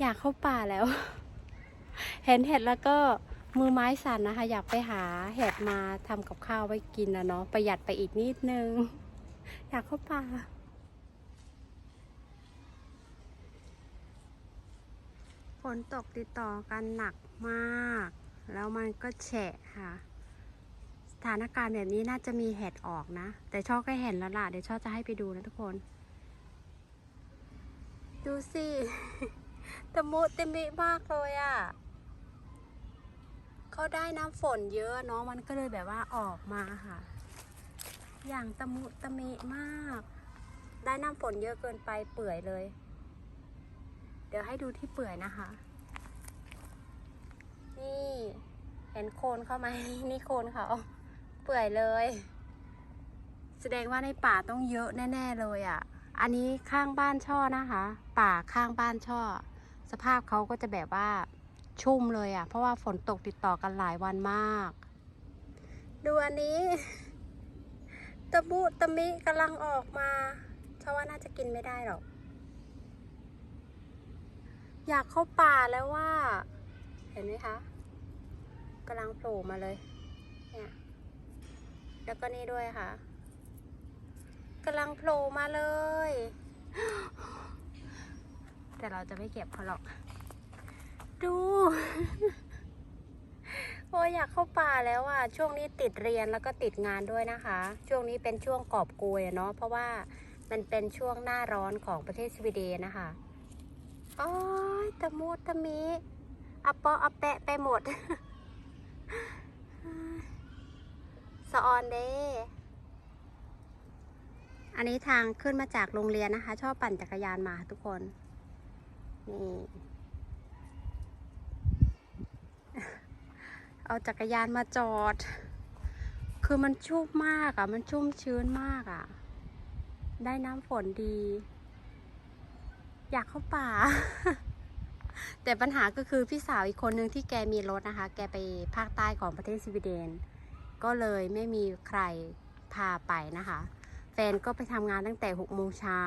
อยากเข้าป่าแล้ว เห็นเห็ดแล้วก็มือไม้สั่นนะคะ อยากไปหาเห็ดมาทำกับข้าวไว้กินนะเนาะประหยัดไปอีกนิดนึง อยากเข้าป่าฝนตกติดต่อกันหนักมาก แล้วมันก็แฉะค่ะ สถานการณ์แบบนี้น่าจะมีเห็ดออกนะ แต่ช่อก็เห็นแล้วล่ะ เดี๋ยวช่อจะให้ไปดูนะทุกคน ดูสิ ตะมุตะมิมากเลยอะ่ะเขาได้น้ำฝนเยอะเนาะมันก็เลยแบบว่าออกมาค่ะ อย่างตะมุตะมิมาก ได้น้ำฝนเยอะเกินไปเปื่อยเลย เดี๋ยวให้ดูที่เปื่อยนะคะ นี่เห็นโคนเขาไหมนี่โคนเขาเปื่อยเลย แสดงว่าในป่าต้องเยอะแน่ ๆ เลยอะ่ะ อันนี้ข้างบ้านช่อนะคะ ป่าข้างบ้านช่อ สภาพเขาก็จะแบบว่าชุ่มเลยอะ่ะ เพราะว่าฝนตกติดต่อกันหลายวันมาก ดูอันนี้ ตะบุตะมิกำลังออกมาเพราะว่าน่าจะกินไม่ได้หรอก อยากเข้าป่าแล้วว่า เห็นไหมคะกำลังโผล่มาเลย เนี่ย แล้วก็นี่ด้วยค่ะกำลังโผล่มาเลย แต่เราจะไม่เก็บเขาหรอก ดู โอ้อยากเข้าป่าแล้วอะ ช่วงนี้ติดเรียนแล้วก็ติดงานด้วยนะคะ ช่วงนี้เป็นช่วงกอบโกยเนาะ เพราะว่ามันเป็นช่วงหน้าร้อนของประเทศสวีเดนนะคะโอ้ยตะมูตะมีอะเปาะอะแปะไปหมดสะออนเด้อันนี้ทางขึ้นมาจากโรงเรียนนะคะ ชอบปั่นจักรยานมาทุกคน นี่เอาจักรยานมาจอด คือมันชุ่มมากอะ่ะ มันชุ่มชื้นมากอะ่ะ ได้น้ำฝนดี อยากเข้าป่า แต่ปัญหาก็คือพี่สาวอีกคนนึงที่แกมีรถนะคะ แกไปภาคใต้ของประเทศสวีเดน ก็เลยไม่มีใครพาไปนะคะ แฟนก็ไปทำงานตั้งแต่หกโมงเช้า